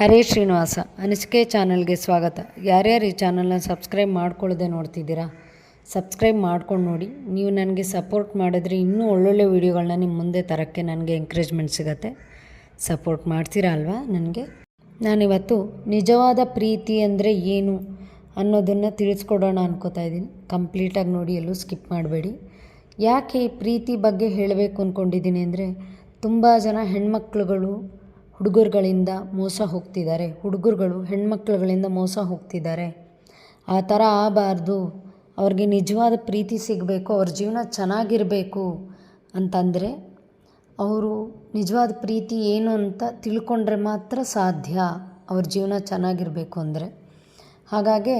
ಹರೇ ಶ್ರೀನಿವಾಸ, ಅನಿಸಿಕೆ ಚಾನಲ್ಗೆ ಸ್ವಾಗತ. ಯಾರ್ಯಾರು ಈ ಚಾನಲ್ನ ಸಬ್ಸ್ಕ್ರೈಬ್ ಮಾಡ್ಕೊಳ್ಳದೆ ನೋಡ್ತಿದ್ದೀರಾ, ಸಬ್ಸ್ಕ್ರೈಬ್ ಮಾಡ್ಕೊಂಡು ನೋಡಿ. ನೀವು ನನಗೆ ಸಪೋರ್ಟ್ ಮಾಡಿದ್ರೆ ಇನ್ನೂ ಒಳ್ಳೊಳ್ಳೆ ವೀಡಿಯೋಗಳನ್ನ ನಿಮ್ಮ ಮುಂದೆ ತರೋಕ್ಕೆ ನನಗೆ ಎಂಕರೇಜ್ಮೆಂಟ್ ಸಿಗತ್ತೆ. ಸಪೋರ್ಟ್ ಮಾಡ್ತೀರಾ ಅಲ್ವಾ ನನಗೆ? ನಾನಿವತ್ತು ನಿಜವಾದ ಪ್ರೀತಿ ಅಂದರೆ ಏನು ಅನ್ನೋದನ್ನು ತಿಳಿಸ್ಕೊಡೋಣ ಅನ್ಕೋತಾ ಇದ್ದೀನಿ. ಕಂಪ್ಲೀಟಾಗಿ ನೋಡಿ, ಎಲ್ಲೂ ಸ್ಕಿಪ್ ಮಾಡಬೇಡಿ. ಯಾಕೆ ಪ್ರೀತಿ ಬಗ್ಗೆ ಹೇಳಬೇಕು ಅಂದ್ಕೊಂಡಿದ್ದೀನಿ ಅಂದರೆ ತುಂಬ ಜನ ಹೆಣ್ಮಕ್ಳುಗಳು ಹುಡುಗರುಗಳಿಂದ ಮೋಸ ಹೋಗ್ತಿದ್ದಾರೆ. ಹುಡುಗರುಗಳು ಹೆಣ್ಮಕ್ಳುಗಳಿಂದ ಮೋಸ ಹೋಗ್ತಿದ್ದಾರೆ. ಆ ಥರ ಆಗಬಾರ್ದು. ಅವ್ರಿಗೆ ನಿಜವಾದ ಪ್ರೀತಿ ಸಿಗಬೇಕು, ಅವ್ರ ಜೀವನ ಚೆನ್ನಾಗಿರಬೇಕು ಅಂತಂದರೆ ಅವರು ನಿಜವಾದ ಪ್ರೀತಿ ಏನು ಅಂತ ತಿಳ್ಕೊಂಡ್ರೆ ಮಾತ್ರ ಸಾಧ್ಯ ಅವ್ರ ಜೀವನ ಚೆನ್ನಾಗಿರಬೇಕು ಅಂದರೆ. ಹಾಗಾಗಿ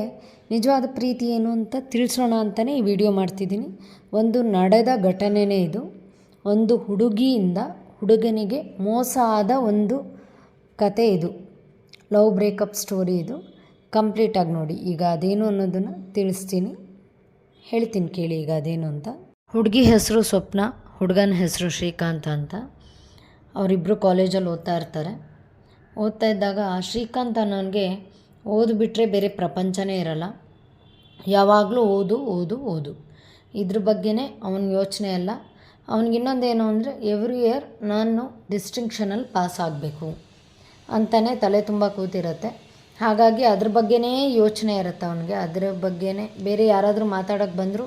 ನಿಜವಾದ ಪ್ರೀತಿ ಏನು ಅಂತ ತಿಳಿಸೋಣ ಅಂತಲೇ ಈ ವಿಡಿಯೋ ಮಾಡ್ತಿದ್ದೀನಿ. ಒಂದು ನಡೆದ ಘಟನೆನೇ ಇದು. ಒಂದು ಹುಡುಗಿಯಿಂದ ಹುಡುಗನಿಗೆ ಮೋಸ ಆದ ಒಂದು ಕತೆ ಇದು. ಲವ್ ಬ್ರೇಕಪ್ ಸ್ಟೋರಿ ಇದು. ಕಂಪ್ಲೀಟಾಗಿ ನೋಡಿ. ಈಗ ಅದೇನು ಅನ್ನೋದನ್ನು ತಿಳಿಸ್ತೀನಿ. ಹೇಳ್ತೀನಿ ಕೇಳಿ ಈಗ ಅದೇನು ಅಂತ. ಹುಡುಗಿ ಹೆಸರು ಸ್ವಪ್ನ, ಹುಡುಗನ ಹೆಸರು ಶ್ರೀಕಾಂತ್ ಅಂತ. ಅವರಿಬ್ಬರು ಕಾಲೇಜಲ್ಲಿ ಓದ್ತಾ ಇರ್ತಾರೆ. ಓದ್ತಾ ಇದ್ದಾಗ ಶ್ರೀಕಾಂತ್ ಅನ್ನೋನಿಗೆ ಓದ್ಬಿಟ್ರೆ ಬೇರೆ ಪ್ರಪಂಚನೇ ಇರಲ್ಲ. ಯಾವಾಗಲೂ ಓದು ಓದು ಓದು. ಇದ್ರ ಬಗ್ಗೆನೇ ಅವನ ಯೋಚನೆ ಅಲ್ಲ. ಅವ್ನಿಗೆ ಇನ್ನೊಂದೇನು ಅಂದರೆ ಎವ್ರಿ ಇಯರ್ ನಾನು ಡಿಸ್ಟಿಂಕ್ಷನಲ್ಲಿ ಪಾಸ್ ಆಗಬೇಕು ಅಂತಲೇ ತಲೆ ತುಂಬ ಕೂತಿರುತ್ತೆ. ಹಾಗಾಗಿ ಅದ್ರ ಬಗ್ಗೆನೇ ಯೋಚನೆ ಇರುತ್ತೆ ಅವನಿಗೆ. ಅದ್ರ ಬಗ್ಗೆನೇ ಬೇರೆ ಯಾರಾದರೂ ಮಾತಾಡೋಕ್ಕೆ ಬಂದರೂ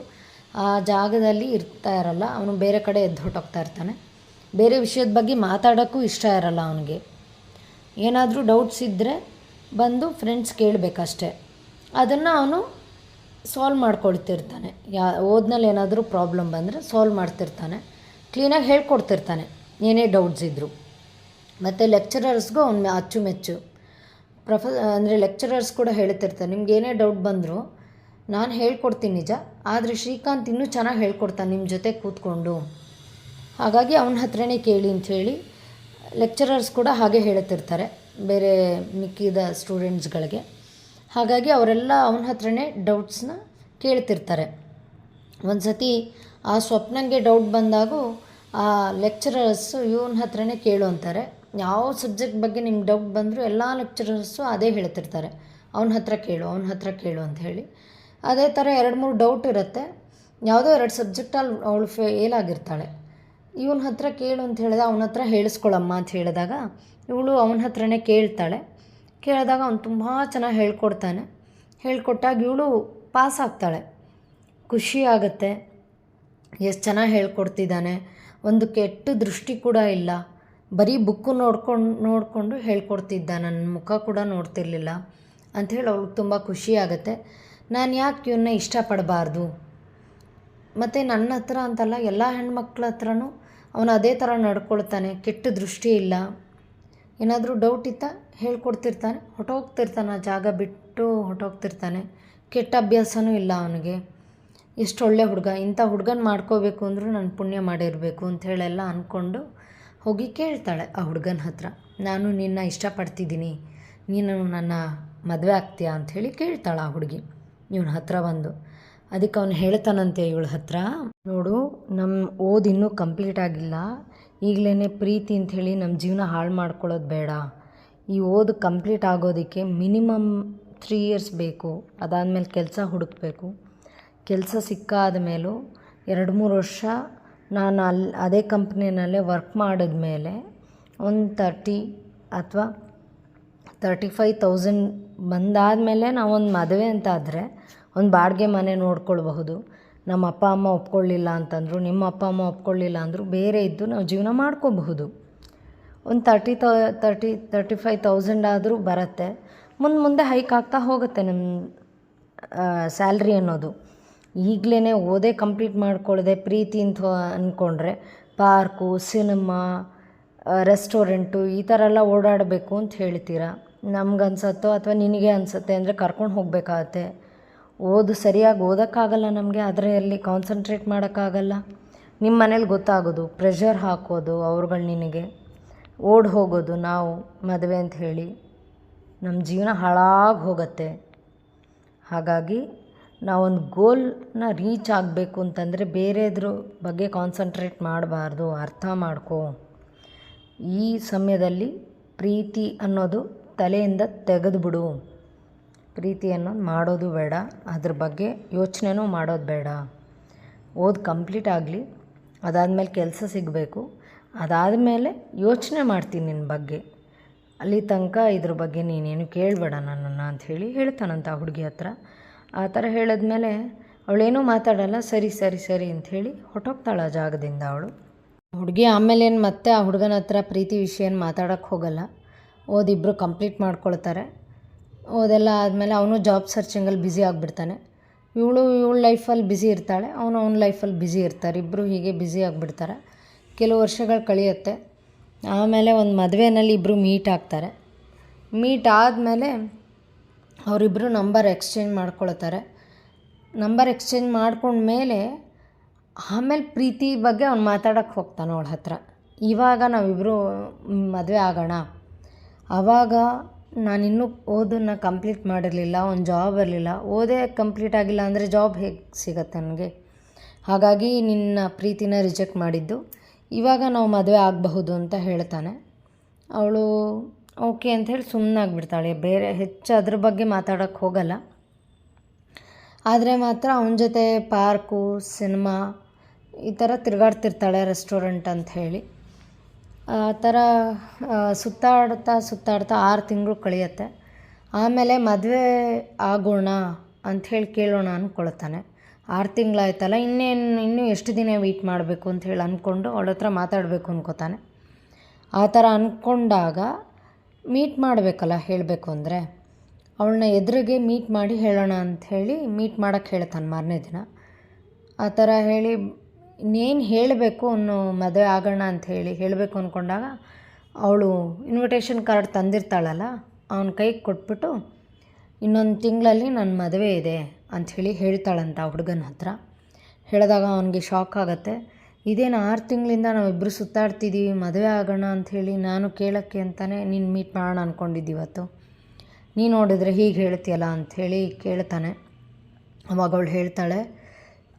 ಆ ಜಾಗದಲ್ಲಿ ಇರ್ತಾ ಇರಲ್ಲ. ಅವನು ಬೇರೆ ಕಡೆ ಎದ್ದು ಹೊಟ್ಟೋಗ್ತಾ ಇರ್ತಾನೆ. ಬೇರೆ ವಿಷಯದ ಬಗ್ಗೆ ಮಾತಾಡೋಕ್ಕೂ ಇಷ್ಟ ಇರಲ್ಲ ಅವನಿಗೆ. ಏನಾದರೂ ಡೌಟ್ಸ್ ಇದ್ದರೆ ಬಂದು ಫ್ರೆಂಡ್ಸ್ ಕೇಳಬೇಕಷ್ಟೆ. ಅದನ್ನು ಅವನು ಸಾಲ್ವ್ ಮಾಡ್ಕೊಳ್ತಿರ್ತಾನೆ. ಯಾ ಓದ್ನಲ್ಲಿ ಏನಾದರೂ ಪ್ರಾಬ್ಲಮ್ ಬಂದರೆ ಸಾಲ್ವ್ ಮಾಡ್ತಿರ್ತಾನೆ. ಕ್ಲೀನಾಗಿ ಹೇಳ್ಕೊಡ್ತಿರ್ತಾನೆ. ಏನೇ ಡೌಟ್ಸ್ ಇದ್ದರು ಮತ್ತು ಲೆಕ್ಚರರ್ಸ್ಗೂ ಅವ್ನ ಅಚ್ಚುಮೆಚ್ಚು. ಪ್ರೊಫೆ ಅಂದರೆ ಲೆಕ್ಚರರ್ಸ್ ಕೂಡ ಹೇಳ್ತಿರ್ತಾರೆ, ನಿಮ್ಗೆ ಏನೇ ಡೌಟ್ ಬಂದರೂ ನಾನು ಹೇಳ್ಕೊಡ್ತೀನಿ ನಿಜ, ಆದರೆ ಶ್ರೀಕಾಂತ್ ಇನ್ನೂ ಚೆನ್ನಾಗಿ ಹೇಳ್ಕೊಡ್ತಾನೆ ನಿಮ್ಮ ಜೊತೆ ಕೂತ್ಕೊಂಡು. ಹಾಗಾಗಿ ಅವನ ಹತ್ರನೇ ಕೇಳಿ ಅಂಥೇಳಿ ಲೆಕ್ಚರರ್ಸ್ ಕೂಡ ಹಾಗೆ ಹೇಳುತ್ತಿರ್ತಾರೆ ಬೇರೆ ಮಿಕ್ಕಿದ ಸ್ಟೂಡೆಂಟ್ಸ್ಗಳಿಗೆ ಹಾಗಾಗಿ ಅವರೆಲ್ಲ ಅವನ ಹತ್ರನೇ ಡೌಟ್ಸ್ನ ಕೇಳ್ತಿರ್ತಾರೆ. ಒಂದು ಸತಿ ಆ ಸ್ವಪ್ನಂಗೆ ಡೌಟ್ ಬಂದಾಗೂ ಆ ಲೆಕ್ಚರರ್ಸು ಇವನ ಹತ್ರನೇ ಕೇಳು ಅಂತಾರೆ. ಯಾವ ಸಬ್ಜೆಕ್ಟ್ ಬಗ್ಗೆ ನಿಮ್ಗೆ ಡೌಟ್ ಬಂದರೂ ಎಲ್ಲ ಲೆಕ್ಚರರ್ಸು ಅದೇ ಹೇಳ್ತಿರ್ತಾರೆ. ಅವನ ಹತ್ರ ಕೇಳು, ಅವನ ಹತ್ರ ಕೇಳು ಅಂತ ಹೇಳಿ. ಅದೇ ಥರ ಎರಡು ಮೂರು ಡೌಟ್ ಇರುತ್ತೆ. ಯಾವುದೋ ಎರಡು ಸಬ್ಜೆಕ್ಟಲ್ಲಿ ಅವಳು ಫೇಲ್ ಆಗಿರ್ತಾಳೆ. ಇವನ ಹತ್ರ ಕೇಳು ಅಂತ ಹೇಳಿದ ಅವನ ಹತ್ರ ಹೇಳಿಸ್ಕೊಳಮ್ಮ ಅಂತ ಹೇಳಿದಾಗ ಇವಳು ಅವನ ಹತ್ರನೇ ಕೇಳ್ತಾಳೆ. ಕೇಳಿದಾಗ ಅವ್ನು ತುಂಬ ಚೆನ್ನಾಗಿ ಹೇಳ್ಕೊಡ್ತಾನೆ. ಹೇಳ್ಕೊಟ್ಟಾಗ ಇವಳು ಪಾಸ್ ಆಗ್ತಾಳೆ. ಖುಷಿ ಆಗುತ್ತೆ. ಎಷ್ಟು ಚೆನ್ನಾಗಿ ಹೇಳ್ಕೊಡ್ತಿದ್ದಾನೆ. ಒಂದು ಕೆಟ್ಟ ದೃಷ್ಟಿ ಕೂಡ ಇಲ್ಲ. ಬರೀ ಬುಕ್ಕು ನೋಡ್ಕೊಂಡು, ನೋಡಿಕೊಂಡು ಹೇಳ್ಕೊಡ್ತಿದ್ದ ನನ್ನ ಮುಖ ಕೂಡ ನೋಡ್ತಿರ್ಲಿಲ್ಲ. ಅಂಥೇಳಿ ಅವ್ಳಿಗೆ ತುಂಬ ಖುಷಿ ಆಗುತ್ತೆ. ನಾನು ಯಾಕೆ ಇವನ್ನ ಇಷ್ಟಪಡಬಾರ್ದು? ಮತ್ತು ನನ್ನ ಹತ್ರ ಅಂತಲ್ಲ ಎಲ್ಲ ಹೆಣ್ಮಕ್ಳ ಹತ್ರನೂ ಅವನು ಅದೇ ಥರ ನಡ್ಕೊಳ್ತಾನೆ. ಕೆಟ್ಟ ದೃಷ್ಟಿ ಇಲ್ಲ. ಏನಾದರೂ ಡೌಟ್ ಇತ್ತಾ? ಹೇಳ್ಕೊಡ್ತಿರ್ತಾನೆ ಹೊಟ್ಟೋಗ್ತಿರ್ತಾನೆ ಆ ಜಾಗ ಬಿಟ್ಟು ಹೊಟ್ಟೋಗ್ತಿರ್ತಾನೆ ಕೆಟ್ಟ ಅಭ್ಯಾಸನೂ ಇಲ್ಲ ಅವನಿಗೆ. ಎಷ್ಟು ಒಳ್ಳೆ ಹುಡುಗ, ಇಂಥ ಹುಡುಗನ ಮಾಡ್ಕೋಬೇಕು ಅಂದರೂ ನಾನು ಪುಣ್ಯ ಮಾಡಿರಬೇಕು ಅಂಥೇಳೆಲ್ಲ ಅಂದ್ಕೊಂಡು ಹೋಗಿ ಕೇಳ್ತಾಳೆ ಆ ಹುಡುಗನ ಹತ್ರ. ನಾನು ನಿನ್ನ ಇಷ್ಟಪಡ್ತಿದ್ದೀನಿ. ನೀನು ನನ್ನ ಮದುವೆ ಆಗ್ತೀಯಾ? ಅಂಥೇಳಿ ಕೇಳ್ತಾಳೆ ಆ ಹುಡುಗಿ. ಇವನ ಹತ್ರ ಬಂದು. ಅದಕ್ಕೆ ಅವನು ಹೇಳ್ತಾನಂತೆ, ಇವಳ ಹತ್ರ, ನೋಡು ನಮ್ಮ ಓದಿನ್ನೂ ಕಂಪ್ಲೀಟ್ ಆಗಿಲ್ಲ. ಈಗಲೇ ಪ್ರೀತಿ ಅಂಥೇಳಿ ನಮ್ಮ ಜೀವನ ಹಾಳು ಮಾಡ್ಕೊಳ್ಳೋದು ಬೇಡ. ಈ ಓದು ಕಂಪ್ಲೀಟ್ ಆಗೋದಕ್ಕೆ ಮಿನಿಮಮ್ ತ್ರೀ ಇಯರ್ಸ್ ಬೇಕು. ಅದಾದಮೇಲೆ ಕೆಲಸ ಹುಡುಕಬೇಕು. ಕೆಲಸ ಸಿಕ್ಕಾದ ಮೇಲೂ ಎರಡು ಮೂರು ವರ್ಷ ನಾನು ಅಲ್ಲಿ ಅದೇ ಕಂಪ್ನಿನಲ್ಲೇ ವರ್ಕ್ ಮಾಡಿದ ಮೇಲೆ ಒಂದು ತರ್ಟಿ ಅಥವಾ ತರ್ಟಿ ಫೈವ್ ತೌಸಂಡ್ ಬಂದಾದಮೇಲೆ ನಾವೊಂದು ಮದುವೆ ಅಂತ ಆದರೆ ಒಂದು ಬಾಡಿಗೆ ಮನೆ ನೋಡ್ಕೊಳ್ಬಹುದು. ನಮ್ಮ ಅಪ್ಪ ಅಮ್ಮ ಒಪ್ಕೊಳ್ಳಿಲ್ಲ ಅಂತಂದರು, ನಿಮ್ಮ ಅಪ್ಪ ಅಮ್ಮ ಒಪ್ಕೊಳ್ಳಿಲ್ಲ ಅಂದರು, ಬೇರೆ ಇದ್ದು ನಾವು ಜೀವನ ಮಾಡ್ಕೋಬಹುದು. ಒಂದು ತರ್ಟಿ ತ, ತರ್ಟಿ ತರ್ಟಿ ಫೈವ್ ತೌಸಂಡ್ ಆದರೂ ಬರುತ್ತೆ. ಮುಂದೆ ಮುಂದೆ ಹೈಕ್ ಆಗ್ತಾ ಹೋಗುತ್ತೆ ನಮ್ಮ ಸ್ಯಾಲ್ರಿ ಅನ್ನೋದು. ಈಗಲೇ ಓದೇ ಕಂಪ್ಲೀಟ್ ಮಾಡ್ಕೊಳ್ಳದೆ ಪ್ರೀತಿ ಅಂತ ಅಂದ್ಕೊಂಡ್ರೆ ಪಾರ್ಕು ಸಿನಿಮಾ ರೆಸ್ಟೋರೆಂಟು ಈ ಥರ ಎಲ್ಲ ಓಡಾಡಬೇಕು ಅಂತ ಹೇಳ್ತೀರಾ? ನಮ್ಗೆ ಅನ್ಸತ್ತೋ ಅಥವಾ ನಿನಗೆ ಅನಿಸುತ್ತೆ ಅಂದರೆ ಕರ್ಕೊಂಡು ಹೋಗಬೇಕಾಗತ್ತೆ. ಓದು ಸರಿಯಾಗಿ ಓದೋಕ್ಕಾಗಲ್ಲ ನಮಗೆ ಅದರಲ್ಲಿ ಕಾನ್ಸಂಟ್ರೇಟ್ ಮಾಡೋಕ್ಕಾಗಲ್ಲ. ನಿಮ್ಮ ಮನೇಲಿ ಗೊತ್ತಾಗೋದು ಪ್ರೆಷರ್ ಹಾಕೋದು ಅವ್ರುಗಳು ನಿನಗೆ. ಓಡಿ ಹೋಗೋದು ನಾವು ಮದುವೆ ಅಂತ ಹೇಳಿ ನಮ್ಮ ಜೀವನ ಹಾಳಾಗಿ ಹೋಗುತ್ತೆ. ಹಾಗಾಗಿ ನಾವೊಂದು ಗೋಲ್ನ ರೀಚ್ ಆಗಬೇಕು ಅಂತಂದರೆ ಬೇರೆದ್ರ ಬಗ್ಗೆ ಕಾನ್ಸಂಟ್ರೇಟ್ ಮಾಡಬಾರ್ದು, ಅರ್ಥ ಮಾಡ್ಕೋ. ಈ ಸಮಯದಲ್ಲಿ ಪ್ರೀತಿ ಅನ್ನೋದು ತಲೆಯಿಂದ ತೆಗೆದುಬಿಡು ಪ್ರೀತಿ ಅನ್ನೋದು ಮಾಡೋದು ಬೇಡ, ಅದ್ರ ಬಗ್ಗೆ ಯೋಚನೆನೂ ಮಾಡೋದು ಬೇಡ. ಓದು ಕಂಪ್ಲೀಟ್ ಆಗಲಿ, ಅದಾದಮೇಲೆ ಕೆಲಸ ಸಿಗಬೇಕು. ಅದಾದಮೇಲೆ ಯೋಚನೆ ಮಾಡ್ತೀನಿ ನಿನ್ನ ಬಗ್ಗೆ. ಅಲ್ಲಿ ತನಕ ಇದ್ರ ಬಗ್ಗೆ ನೀನೇನು ಕೇಳಬೇಡ ನನ್ನನ್ನು ಹೇಳಿ ಹೇಳ್ತಾನಂತ ಆ ಹುಡುಗಿ ಹತ್ರ. ಆ ಥರ ಹೇಳಿದ್ಮೇಲೆ ಅವಳೇನೂ ಮಾತಾಡಲ್ಲ, ಸರಿ ಸರಿ ಸರಿ ಅಂಥೇಳಿ ಹೊಟ್ಟೋಗ್ತಾಳೆ ಆ ಜಾಗದಿಂದ ಅವಳು. ಹುಡುಗಿ ಆಮೇಲೆ ಏನು ಮತ್ತೆ ಆ ಹುಡುಗನ ಹತ್ರ ಪ್ರೀತಿ ವಿಷಯ ಏನು ಮಾತಾಡೋಕ್ಕೆ ಹೋಗಲ್ಲ. ಓದಿಬ್ಬರು ಕಂಪ್ಲೀಟ್ ಮಾಡ್ಕೊಳ್ತಾರೆ. ಓದೆಲ್ಲ ಆದಮೇಲೆ ಅವನು ಜಾಬ್ ಸರ್ಚಿಂಗಲ್ಲಿ ಬ್ಯುಸಿ ಆಗಿಬಿಡ್ತಾನೆ. ಇವಳು, ಇವಳ ಲೈಫಲ್ಲಿ ಬ್ಯುಸಿ ಇರ್ತಾಳೆ, ಅವನು ಅವನ ಲೈಫಲ್ಲಿ ಬ್ಯುಸಿ ಇರ್ತಾರೆ. ಇಬ್ಬರು ಹೀಗೆ ಬ್ಯುಸಿ ಆಗಿಬಿಡ್ತಾರೆ. ಕೆಲವು ವರ್ಷಗಳು ಕಳೆಯುತ್ತೆ. ಆಮೇಲೆ ಒಂದು ಮದುವೆನಲ್ಲಿ ಇಬ್ಬರು ಮೀಟ್ ಆಗ್ತಾರೆ. ಮೀಟ್ ಆದಮೇಲೆ ಅವರಿಬ್ಬರು ನಂಬರ್ ಎಕ್ಸ್ಚೇಂಜ್ ಮಾಡ್ಕೊಳ್ತಾರೆ. ನಂಬರ್ ಎಕ್ಸ್ಚೇಂಜ್ ಮಾಡ್ಕೊಂಡ್ಮೇಲೆ ಆಮೇಲೆ ಪ್ರೀತಿ ಬಗ್ಗೆ ಅವ್ನು ಮಾತಾಡೋಕ್ಕೆ ಹೋಗ್ತಾನೆ ಅವಳ ಹತ್ರ. ಇವಾಗ ನಾವಿಬ್ಬರು ಮದುವೆ ಆಗೋಣ. ಆವಾಗ ನಾನಿನ್ನೂ ಓದನ್ನ ಕಂಪ್ಲೀಟ್ ಮಾಡಿರಲಿಲ್ಲ, ಒಂದು ಜಾಬ್ ಇರಲಿಲ್ಲ. ಓದೇ ಕಂಪ್ಲೀಟ್ ಆಗಿಲ್ಲ ಅಂದರೆ ಜಾಬ್ ಹೇಗೆ ಸಿಗತ್ತೆ ನನಗೆ? ಹಾಗಾಗಿ ನಿನ್ನ ಪ್ರೀತಿನ ರಿಜೆಕ್ಟ್ ಮಾಡಿದ್ದು. ಇವಾಗ ನಾವು ಮದುವೆ ಆಗಬಹುದು ಅಂತ ಹೇಳ್ತಾನೆ. ಅವಳು ಓಕೆ ಅಂಥೇಳಿ ಸುಮ್ಮನಾಗ್ಬಿಡ್ತಾಳೆ ಬೇರೆ ಹೆಚ್ಚು ಅದ್ರ ಬಗ್ಗೆ ಮಾತಾಡೋಕ್ಕೆ ಹೋಗಲ್ಲ. ಆದರೆ ಮಾತ್ರ ಅವನ ಜೊತೆ ಪಾರ್ಕು, ಸಿನಿಮಾ ಈ ಥರ ತಿರುಗಾಡ್ತಿರ್ತಾಳೆ ರೆಸ್ಟೋರೆಂಟ್ ಅಂತ ಹೇಳಿ. ಆ ಥರ ಸುತ್ತಾಡ್ತಾ ಸುತ್ತಾಡ್ತಾ ಆರು ತಿಂಗಳು ಕಳೆಯುತ್ತೆ. ಆಮೇಲೆ ಮದುವೆ ಆಗೋಣ ಅಂಥೇಳಿ ಕೇಳೋಣ ಅಂದ್ಕೊಳ್ತಾನೆ ಆರು ತಿಂಗಳಾಯ್ತಲ್ಲ, ಇನ್ನೇನು, ಇನ್ನೂ ಎಷ್ಟು ದಿನ ವೆಯ್ಟ್ ಮಾಡಬೇಕು ಅಂತ ಹೇಳಿ ಅಂದ್ಕೊಂಡು ಅವಳ ಹತ್ರ ಮಾತಾಡಬೇಕು ಅನ್ಕೋತಾನೆ. ಆ ಥರ ಅಂದ್ಕೊಂಡಾಗ ಮೀಟ್ ಮಾಡಬೇಕಲ್ಲ ಹೇಳಬೇಕು ಅಂದರೆ, ಅವಳನ್ನ ಎದುರಿಗೆ ಮೀಟ್ ಮಾಡಿ ಹೇಳೋಣ ಅಂಥೇಳಿ ಮೀಟ್ ಮಾಡೋಕ್ಕೆ ಹೇಳ್ತಾನೆ ಮಾರನೇ ದಿನ. ಆ ಥರ ಹೇಳಿ, ಇನ್ನೇನು ಹೇಳಬೇಕು ಅನ್ನೋ ಮದುವೆ ಆಗೋಣ ಅಂತ ಹೇಳಿ ಹೇಳಬೇಕು ಅಂದ್ಕೊಂಡಾಗ ಅವಳು ಇನ್ವಿಟೇಷನ್ ಕಾರ್ಡ್ ತಂದಿರ್ತಾಳಲ್ಲ, ಅವನ ಕೈಗೆ ಕೊಟ್ಬಿಟ್ಟು, ಇನ್ನೊಂದು ತಿಂಗಳಲ್ಲಿ ನನ್ನ ಮದುವೆ ಇದೆ. ಅಂಥೇಳಿ ಹೇಳ್ತಾಳಂತ ಆ ಹುಡುಗನ ಹತ್ರ. ಹೇಳಿದಾಗ ಅವನಿಗೆ ಶಾಕ್ ಆಗುತ್ತೆ. ಇದೇನು ಆರು ತಿಂಗಳಿಂದ ನಾವಿಬ್ಬರು ಸುತ್ತಾಡ್ತಿದ್ದೀವಿ ಮದುವೆ ಆಗೋಣ ಅಂಥೇಳಿ ನಾನು ಕೇಳೋಕ್ಕೆ ಅಂತಲೇ ನೀನು ಮೀಟ್ ಮಾಡೋಣ ಅಂದ್ಕೊಂಡಿದ್ದು ಇವತ್ತು. ನೀ ನೋಡಿದ್ರೆ ಹೀಗೆ ಹೇಳ್ತೀಯಲ್ಲ ಅಂಥೇಳಿ ಕೇಳ್ತಾನೆ. ಅವಾಗ ಅವಳು ಹೇಳ್ತಾಳೆ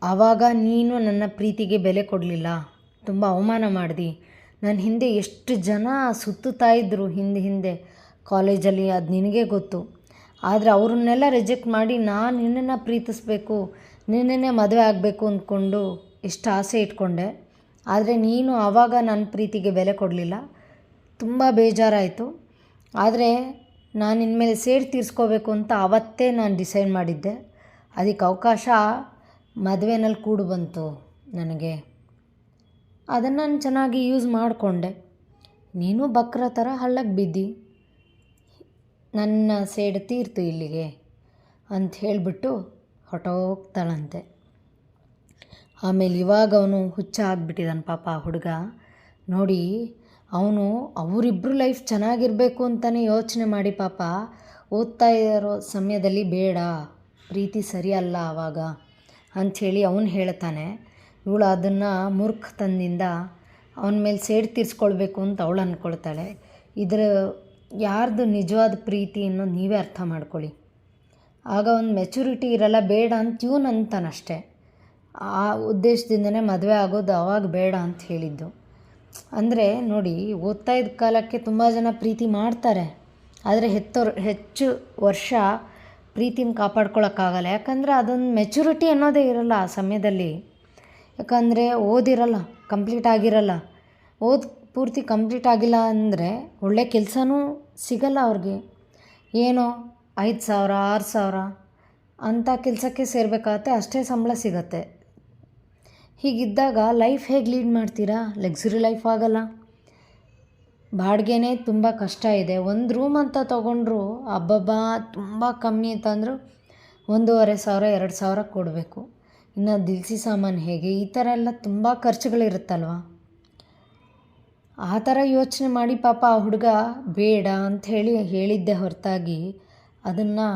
ಆವಾಗ ನೀನು ನನ್ನ ಪ್ರೀತಿಗೆ ಬೆಲೆ ಕೊಡಲಿಲ್ಲ, ತುಂಬ ಅವಮಾನ ಮಾಡಿದಿ. ನನ್ನ ಹಿಂದೆ ಎಷ್ಟು ಜನ ಸುತ್ತುತ್ತಾ ಇದ್ದರು ಹಿಂದೆ ಹಿಂದೆ. ಕಾಲೇಜಲ್ಲಿ ಅದು ನಿನಗೆ ಗೊತ್ತು. ಆದರೆ ಅವ್ರನ್ನೆಲ್ಲ ರಿಜೆಕ್ಟ್ ಮಾಡಿ ನಾನು ನಿನ್ನನ್ನು ಪ್ರೀತಿಸ್ಬೇಕು, ನಿನ್ನನ್ನೇ ಮದುವೆ ಆಗಬೇಕು ಅಂದ್ಕೊಂಡು ಎಷ್ಟು ಆಸೆ ಇಟ್ಕೊಂಡೆ. ಆದರೆ ನೀನು ಆವಾಗ ನನ್ನ ಪ್ರೀತಿಗೆ ಬೆಲೆ ಕೊಡಲಿಲ್ಲ. ತುಂಬ ಬೇಜಾರಾಯಿತು. ಆದರೆ ನಾನು ಇನ್ಮೇಲೆ ಸೇರಿ ತೀರಿಸ್ಕೋಬೇಕು ಅಂತ ಆವತ್ತೇ ನಾನು ಡಿಸೈಡ್ ಮಾಡಿದ್ದೆ. ಅದಕ್ಕೆ ಅವಕಾಶ ಮದುವೆನಲ್ಲಿ ಕೂಡು ಬಂತು ನನಗೆ. ಅದನ್ನು ನಾನು ಚೆನ್ನಾಗಿ ಯೂಸ್ ಮಾಡಿಕೊಂಡೆ. ನೀನು ಬಕ್ರ ಥರ ಹಳ್ಳಕ್ಕೆ ಬಿದ್ದಿ. ನನ್ನ ಸೇಡು ತೀರ್ತು ಇಲ್ಲಿಗೆ ಅಂತ ಹೇಳಿಬಿಟ್ಟು ಹೊಟ್ಟೋಗ್ತಾಳಂತೆ ಆಮೇಲೆ ಇವಾಗ ಅವನು ಹುಚ್ಚ ಆಗಿಬಿಟ್ಟಿದ್ದಾನೆ ಪಾಪ ಹುಡುಗ. ನೋಡಿ, ಅವನು ಅವರಿಬ್ಬರು ಲೈಫ್ ಚೆನ್ನಾಗಿರಬೇಕು ಅಂತಲೇ ಯೋಚನೆ ಮಾಡಿ ಪಾಪ. ಓದ್ತಾ ಇರೋ ಸಮಯದಲ್ಲಿ ಬೇಡ, ಪ್ರೀತಿ ಸರಿಯಲ್ಲ ಆವಾಗ ಅಂಥೇಳಿ ಅವನು ಹೇಳ್ತಾನೆ. ಇವಳು ಅದನ್ನು ಮೂರ್ಖತನದಿಂದ ಅವನ ಮೇಲೆ ಸೇಡು ತೀರಿಸ್ಕೊಳ್ಬೇಕು ಅಂತ ಅವಳು ಅಂದ್ಕೊಳ್ತಾಳೆ ಇದರ ಯಾರ್ದು ನಿಜವಾದ ಪ್ರೀತಿ ಅನ್ನೋ ನೀವೇ ಅರ್ಥ ಮಾಡ್ಕೊಳ್ಳಿ. ಆಗ ಒಂದು ಮೆಚುರಿಟಿ ಇರಲ್ಲ, ಬೇಡ ಅಂತ ಇವ್ನು ಅಂತಾನಷ್ಟೆ. ಆ ಉದ್ದೇಶದಿಂದನೇ ಮದುವೆ ಆಗೋದು ಅವಾಗ ಬೇಡ ಅಂತ ಹೇಳಿದ್ದು. ಅಂದರೆ ನೋಡಿ, ಓದ್ತಾ ಇದ್ದ ಕಾಲಕ್ಕೆ ತುಂಬ ಜನ ಪ್ರೀತಿ ಮಾಡ್ತಾರೆ. ಆದರೆ ಹೆತ್ತೋರ್, ಹೆಚ್ಚು ವರ್ಷ ಪ್ರೀತಿನ ಕಾಪಾಡ್ಕೊಳಕ್ಕಾಗಲ್ಲ. ಯಾಕಂದರೆ ಅದೊಂದು ಮೆಚುರಿಟಿ ಅನ್ನೋದೇ ಇರಲ್ಲ ಆ ಸಮಯದಲ್ಲಿ. ಯಾಕಂದರೆ ಓದಿರಲ್ಲ ಕಂಪ್ಲೀಟ್ ಆಗಿರಲ್ಲ. ಓದ್ ಪೂರ್ತಿ ಕಂಪ್ಲೀಟ್ ಆಗಿಲ್ಲ ಅಂದರೆ ಒಳ್ಳೆ ಕೆಲಸನೂ ಸಿಗಲ್ಲ ಅವ್ರಿಗೆ. ಏನೋ ಐದು ಸಾವಿರ, ಆರು ಸಾವಿರ ಅಂಥ ಕೆಲಸಕ್ಕೆ ಸೇರಬೇಕಾಗತ್ತೆ, ಅಷ್ಟೇ ಸಂಬಳ ಸಿಗತ್ತೆ. ಹೀಗಿದ್ದಾಗ ಲೈಫ್ ಹೇಗೆ ಲೀಡ್ ಮಾಡ್ತೀರಾ? ಲಕ್ಸುರಿ ಲೈಫ್ ಆಗಲ್ಲ. ಬಾಡಿಗೆನೇ ತುಂಬ ಕಷ್ಟ ಇದೆ. ಒಂದು ರೂಮ್ ಅಂತ ತೊಗೊಂಡ್ರು ಅಬ್ಬಬ್ಬಾ ತುಂಬ ಕಮ್ಮಿ ಅಂತಂದರೂ ಒಂದೂವರೆ ಸಾವಿರ, ಎರಡು ಸಾವಿರ ಕೊಡಬೇಕು. ಇನ್ನು ದಿಲ್ಸಿ ಸಾಮಾನು ಹೇಗೆ? ಈ ಥರ ಎಲ್ಲ ತುಂಬ ಖರ್ಚುಗಳಿರುತ್ತಲ್ವ? ಆ ಥರ ಯೋಚನೆ ಮಾಡಿ ಪಾಪ ಆ ಹುಡುಗ ಬೇಡ ಅಂತ ಹೇಳಿ ಹೇಳಿದ್ದೆ ಹೊರತಾಗಿ. ಅದನ್ನು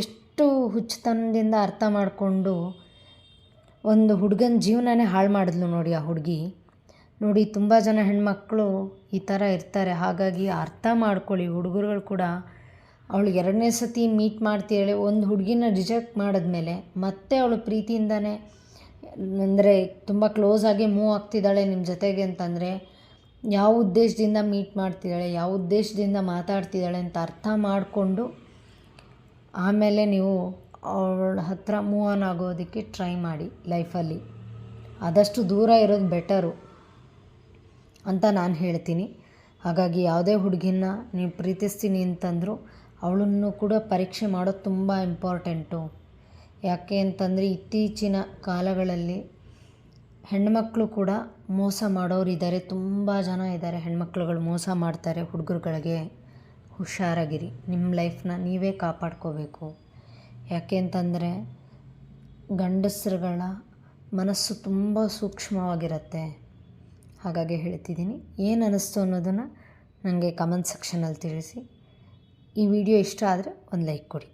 ಎಷ್ಟು ಹುಚ್ಚುತನದಿಂದ ಅರ್ಥ ಮಾಡಿಕೊಂಡು ಒಂದು ಹುಡುಗನ ಜೀವನನೇ ಹಾಳು ಮಾಡಿದ್ಲು ನೋಡಿ ಆ ಹುಡುಗಿ. ನೋಡಿ, ತುಂಬ ಜನ ಹೆಣ್ಮಕ್ಳು ಈ ಥರ ಇರ್ತಾರೆ. ಹಾಗಾಗಿ ಅರ್ಥ ಮಾಡ್ಕೊಳ್ಳಿ, ಹುಡುಗರುಗಳು ಕೂಡ. ಅವಳು ಎರಡನೇ ಸತಿ ಮೀಟ್ ಮಾಡ್ತೀಯಾಳೆ ಒಂದು ಹುಡುಗಿನ ರಿಜೆಕ್ಟ್ ಮಾಡಿದ್ಮೇಲೆ ಮತ್ತೆ ಅವಳು ಪ್ರೀತಿಯಿಂದನೇ, ಅಂದರೆ ತುಂಬ ಕ್ಲೋಸ್ ಆಗಿ ಮೂವ್ ಆಗ್ತಿದ್ದಾಳೆ ನಿಮ್ಮ ಜೊತೆಗೆ ಅಂತಂದರೆ ಯಾವ ಉದ್ದೇಶದಿಂದ ಮೀಟ್ ಮಾಡ್ತಿದ್ದಾಳೆ, ಯಾವ ಉದ್ದೇಶದಿಂದ ಮಾತಾಡ್ತಿದ್ದಾಳೆ ಅಂತ ಅರ್ಥ ಮಾಡಿಕೊಂಡು ಆಮೇಲೆ ನೀವು ಅವಳ ಹತ್ರ ಮೂವ್ ಆನ್ ಆಗೋದಕ್ಕೆ ಟ್ರೈ ಮಾಡಿ ಲೈಫಲ್ಲಿ ಆದಷ್ಟು ದೂರ ಇರೋದು ಬೆಟರು ಅಂತ ನಾನು ಹೇಳ್ತೀನಿ. ಹಾಗಾಗಿ ಯಾವುದೇ ಹುಡುಗಿನ ನೀವು ಪ್ರೀತಿಸ್ತೀನಿ ಅಂತಂದರೂ ಅವಳನ್ನು ಕೂಡ ಪರೀಕ್ಷೆ ಮಾಡೋದು ತುಂಬ ಇಂಪಾರ್ಟೆಂಟು ಯಾಕೆ ಅಂತಂದರೆ ಇತ್ತೀಚಿನ ಕಾಲಗಳಲ್ಲಿ ಹೆಣ್ಮಕ್ಳು ಕೂಡ ಮೋಸ ಮಾಡೋರು ಇದ್ದಾರೆ. ತುಂಬ ಜನ ಇದ್ದಾರೆ ಹೆಣ್ಮಕ್ಳುಗಳು ಮೋಸ ಮಾಡ್ತಾರೆ ಹುಡುಗರುಗಳಿಗೆ. ಹುಷಾರಾಗಿರಿ. ನಿಮ್ಮ ಲೈಫ್ನ ನೀವೇ ಕಾಪಾಡ್ಕೋಬೇಕು. ಯಾಕೆ ಅಂತಂದರೆ ಗಂಡಸರುಗಳ ಮನಸ್ಸು ತುಂಬ ಸೂಕ್ಷ್ಮವಾಗಿರುತ್ತೆ. ಹಾಗಾಗಿ ಹೇಳ್ತಿದ್ದೀನಿ, ಏನು ಅನ್ನಿಸ್ತು ಅನ್ನೋದನ್ನು ನನಗೆ ಕಮೆಂಟ್ ಸೆಕ್ಷನಲ್ಲಿ ತಿಳಿಸಿ. ಈ ವಿಡಿಯೋ ಇಷ್ಟ ಆದರೆ ಒಂದು ಲೈಕ್ ಕೊಡಿ.